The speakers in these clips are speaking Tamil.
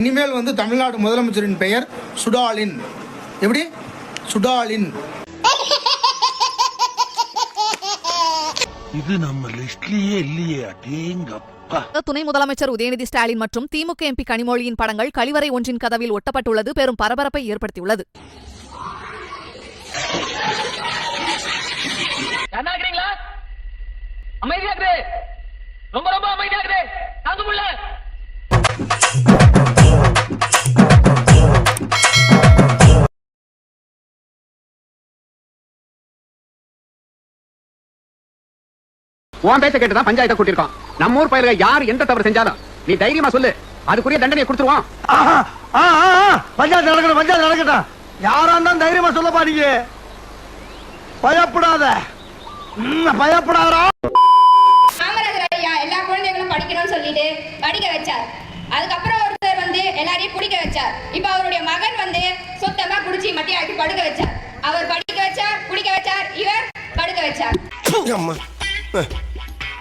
இனிமேல் வந்து தமிழ்நாடு முதலமைச்சரின் பெயர் சுடாலின். எப்படி? சுடாலின். இது நம்ம லிஸ்ட்லயே இல்லையே அடேங்கப்பா. துணை முதலமைச்சர் உதயநிதி ஸ்டாலின் மற்றும் திமுக எம்பி கனிமொழியின் படங்கள் கழிவறை ஒன்றின் கதவில் ஒட்டப்பட்டுள்ளது பெரும் பரபரப்பை ஏற்படுத்தியுள்ளது. நல்லா இருக்கிறீங்களா? அமைதியா இரு ரொம்ப ரொம்ப அமைதியா இரு தாங்க முடியல உன் பேச்ச கேட்டுதான் பஞ்சாயத்தை கூட்டிருக்கோம் நம்ம ஊர் பயிர்கள் யார் எந்த தவறு செஞ்சாலும் நீ தைரியமா சொல்லு. அதுக்குரிய தண்டனையை கொடுத்துருவோம். பஞ்சாயத்து நடக்கணும் பஞ்சாயத்து நடக்கட்டும். யாரா இருந்தாலும் தைரியமா சொல்ல பாருங்க பயப்படாத. ம், பயப்படாதடா. காமராஜர் ஐயா எல்லா குழந்தைகளும் படிக்கணும்னு சொல்லிட்டு படிக்க வச்சார். அதுக்கப்புறம் ஒருத்தர் வந்து எல்லாரையும் குடிக்க வச்சார். இப்ப அவருடைய மகன் வந்து சுத்தமா குடிச்சு மட்டி ஆக்கி படுக்க வச்சார். அவர் படிக்க வச்சார் குடிக்க வச்சார் இவர் படுக்க வச்சார்.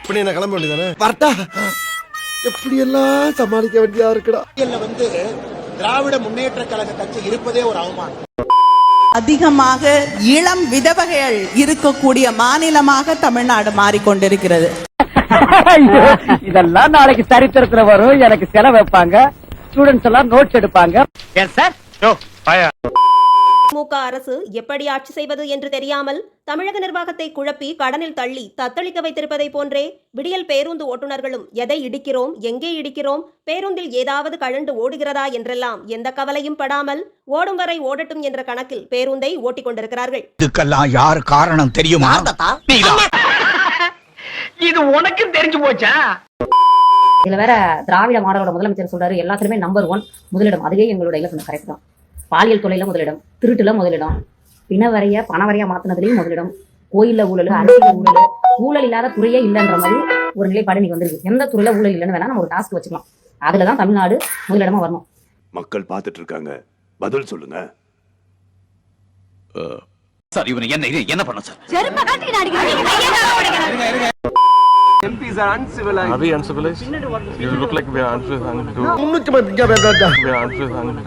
அம்மா இப்படி என்ன கிளம்ப வேண்டியதானே வரட்டா. எப்படி எல்லாம் சமாளிக்க வேண்டியதா இருக்குடா. வந்து திராவிட முன்னேற்ற கழக கட்சி இருப்பதே ஒரு அவமானம். அதிகமாக இளம் விதவைகள் இருக்கக்கூடிய மாநிலமாக தமிழ்நாடு மாறிக்கொண்டிருக்கிறது. இதெல்லாம் நாளைக்கு சரித்திரத்துல வரும். எனக்கு செலவு வைப்பாங்க. ஸ்டூடெண்ட்ஸ் எல்லாம் நோட்ஸ் எடுப்பாங்க. எஸ் சார் திமுக அரசு எப்படி ஆட்சி செய்வது என்று தெரியாமல் தமிழக நிர்வாகத்தை குழப்பி கடனில் தள்ளி தத்தளிக்க வைத்திருப்பதை போன்றே விடியல் பேருந்து ஓட்டுநர்களும் எதை இடிக்கிறோம் எங்கே இடிக்கிறோம் பேருந்தில் ஏதாவது கழண்டு ஓடுகிறதா என்றெல்லாம் எந்த கவலையும் படாமல் ஓடும் வரை ஓடட்டும் என்ற கணக்கில் பேருந்தை ஓட்டிக் கொண்டிருக்கிறார்கள். இதுக்கெல்லாம் யார் காரணம் தெரியுமா? இது உனக்கும் தெரிஞ்சு போச்சா? இதுல வேற திராவிட மாடலோட முதலமைச்சர் சொல்றாரு எல்லாத்துலயுமே நம்பர் ஒன் முதலிடம். அதுவே எங்களோட இலக்கணம் கரெக்ட் தான். பாலியல் தொழில முதலிடம் திருட்டுல முதலிடம் பிணவரைய பணவரையா மாத்தினதுலயும் முதலிடம் கோயில்ல ஊழல் அரசியல் ஊழல் ஊழல் இல்லாத துறையே இல்லைன்ற மாதிரி ஒரு நிலைப்பாடு நீங்க வந்திருக்கு. எந்த துறையில ஊழல் இல்லைன்னு வேணா நம்ம ஒரு டாஸ்க் வச்சுக்கலாம். அதுலதான் தமிழ்நாடு முதலிடமா வரணும். மக்கள் பார்த்துட்டு இருக்காங்க. பதில் சொல்லுங்க. சார் இவனை என்ன என்ன பண்ண sir? MPs are uncivilized. Are we uncivilized? You look like we are uncivilized. வேண்டாம் We are uncivilized.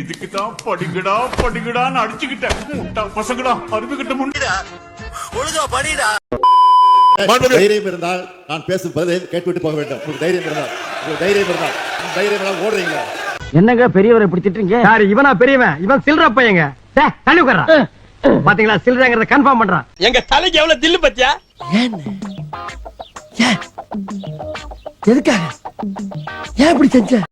இதுக்கு தான் படிக்கடா படிக்கடான்னு அடிச்சுக்கிட்டேன். முட்டா பசங்கடா அருமைகிட்ட முன்னிடா ஒழுங்கா படிடா. தைரியம் இருந்தால் நான் பேசும் பதில் கேட்டுவிட்டு போக வேண்டும். உங்களுக்கு தைரியம் இருந்தால். உங்களுக்கு தைரியம் இருந்தால். தைரியம் இருந்தால் ஓடுறீங்களா? என்னங்க பெரியவரை பிடிச்சிட்டு யாரு? இவனா பெரியவன். இவன் சில்ற பையங்க. உட்கார்றா. பாத்தீங்களா? சில்றங்கிறத கன்ஃபார்ம் பண்றான். எங்க தலைக்கு எவ்வளவு தில்லு பத்தியா? எதுக்காக? ஏன் இப்படி செஞ்ச?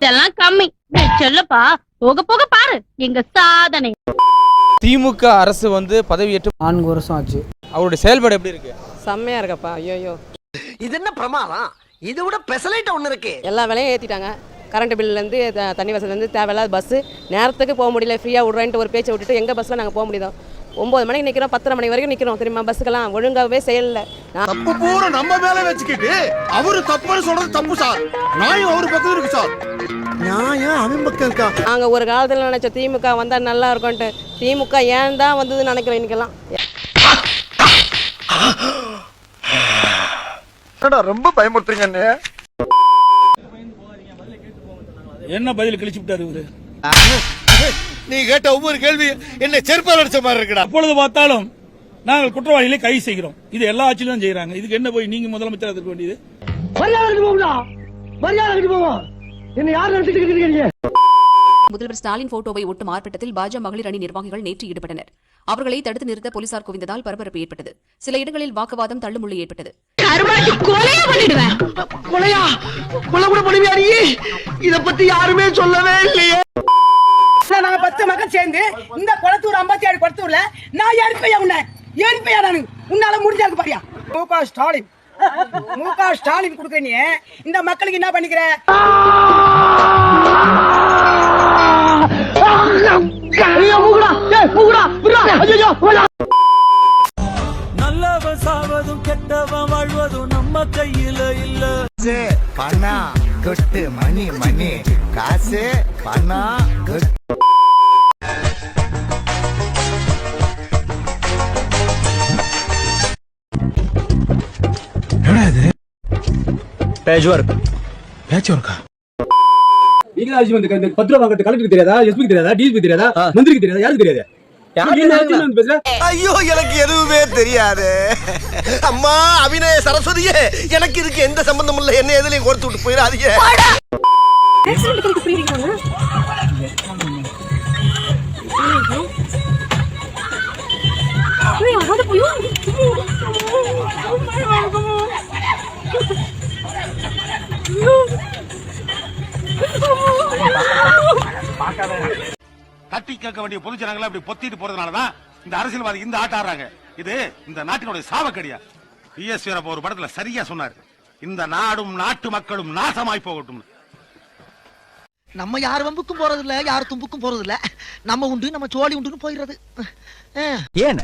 இதெல்லாம் கம்மி. சொல்லப்பா போக போக பாரு. எங்க சாதனை. திமுக அரசு வந்து பதவியேற்று நான்கு வருஷம் ஆச்சு. அவருடைய செயல்பாடு எப்படி இருக்கு? செம்மையா இருக்கப்பா. ஐயோ இது என்ன பிரமாதம்? இது விட பெசலைட் ஒண்ணு இருக்கு. எல்லா விலையும் ஏத்திட்டாங்க. கரண்ட் பில்லுல இருந்து தண்ணி வசதி இருந்து தேவையில்லாத பஸ் நேரத்துக்கு போக முடியல. ஃப்ரீயா விடுறேன்ட்டு ஒரு பேச்சை விட்டுட்டு எங்க பஸ்ல நாங்க போக முடியுதோ? ஒன்பது மணிக்கு நிக்கிறோம் பத்தரை மணி வரைக்கும் நிக்கிறோம். தெரியுமா பஸ்ஸுக்கெல்லாம் ஒழுங்காவே செயல்ல தப்பு பூரா நம்ம மேல வச்சுக்கிட்டு அவரு தப்புன்னு சொல்றது தப்பு சார். நியாயம் அவரு பக்கம் இருக்கு சார். நியாயம் அவன் பக்கம் இருக்கா? ஒரு காலத்துல நினைச்ச திமுக வந்தா நல்லா இருக்கும்ட்டு திமுக ஏன் தான் வந்ததுன்னு நினைக்கிறேன் இன்னைக்கெல்லாம். ரொம்ப பயமுறுத்துறீங்க என்ன என்ன பதில் கழிச்சு விட்டாரு இவரு? நீ கேட்ட ஒவ்வொரு கேள்வி என்ன செருப்பால் அடிச்ச மாதிரி இருக்குடா. அப்பொழுது பார்த்தாலும் நாங்கள் குற்றவாளிகளை கைது செய்கிறோம். இது எல்லா ஆட்சியிலும் செய்யறாங்க இதுக்கு என்ன போய் நீங்க முதலமைச்சர் இருக்க வேண்டியது? மரியாதை போவோம். என்ன யார் நினைச்சிட்டு இருக்கீங்க முதல்வர் ஸ்டாலின் போட்டோவை ஒட்டும் ஆர்ப்பாட்டத்தில் பாஜக மகளிர் அணி நிர்வாகிகள் நேற்று ஈடுபட்டனர். அவர்களை தடுத்து நிறுத்த போலீசார் குவிந்ததால் பரபரப்பு ஏற்பட்டது. சில இடங்களில் வாக்குவாதம் தள்ளுமுள்ளு ஏற்பட்டது. இத பத்தி யாருமே சொல்லவே இல்லையே. நாங்க பத்து மக்கள் சேர்ந்து இந்த குளத்தூர் ஐம்பத்தி ஏழு குளத்தூர்ல நான் ஏற்பையா உன்னை. ஏற்பையா நானு. உன்னால முடிஞ்சாக்கு பாரியா. மு க ஸ்டாலின் மு க ஸ்டாலின் கொடுக்குற நீ. இந்த மக்களுக்கு என்ன பண்ணிக்கிற? நல்லவன் சாவதும் கெட்டவன் வாழ்வதும் நம்ம கையில இல்ல. பணம் கொட்டு மணி மணி. காசு பணம் கொட்டு நீங்க தான் வந்து இந்த பத்து ரூபா வாங்குறது கலெக்டருக்கு தெரியாதா எஸ்பிக்கு தெரியாதா டிஎஸ்பி தெரியாதா மந்திரிக்கு தெரியாதா யாருக்கு தெரியாது? ஐயோ எனக்கு எதுவுமே தெரியாது. அம்மா அபிநய சரஸ்வதியே எனக்கு இதுக்கு எந்த சம்பந்தமும் இல்ல. என்ன எதுலயும் கொடுத்து விட்டு போயிடாதீங்க. தட்டி கேட்க வேண்டிய பொதுஜனங்களை அப்படி பொத்திட்டு போறதுனாலதான் இந்த அரசியல்வாதி இந்த ஆட்ட ஆடுறாங்க. இது இந்த நாட்டினுடைய சாவக்கடியா பிஎஸ் வீரப்ப ஒரு படத்துல சரியா சொன்னார். இந்த நாடும் நாட்டு மக்களும் நாசமாய் போகட்டும். நம்ம யார் வம்புக்கும் போறது இல்ல யார் தும்புக்கும் போறது இல்ல நம்ம உண்டு நம்ம சோழி உண்டுன்னு போயிடுறது. ஏன்?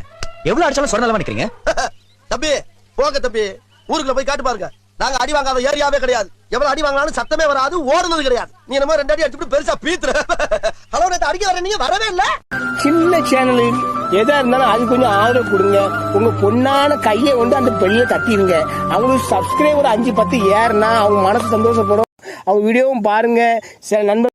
எவ்வளவு அடிச்சாலும் சொன்னதெல்லாம் நினைக்கிறீங்க தம்பி போங்க தம்பி. ஊருக்குள்ள போய் காட்டு பாருங்க. நாங்க அடி வாங்காத ஏரியாவே கிடையாது. எவ்வளவு அடி வாங்கினாலும் சத்தமே வராது ஓடுனது கிடையாது. நீ என்ன ரெண்டு அடி அடிச்சுட்டு பெருசா பீத்துற. ஹலோ நேத்து அடிக்க வர நீங்க வரவே இல்ல. சின்ன சேனல் எதா இருந்தாலும் அது கொஞ்சம் ஆதரவு கொடுங்க. உங்க பொண்ணான கையை கொண்டு அந்த பெண்ணில தட்டிடுங்க. அவங்களுக்கு சப்ஸ்கிரைபர் அஞ்சு பத்து ஏறுனா அவங்க மனசு சந்தோஷப்படும். அவங்க வீடியோவும் பாருங்க. சில நண்பர்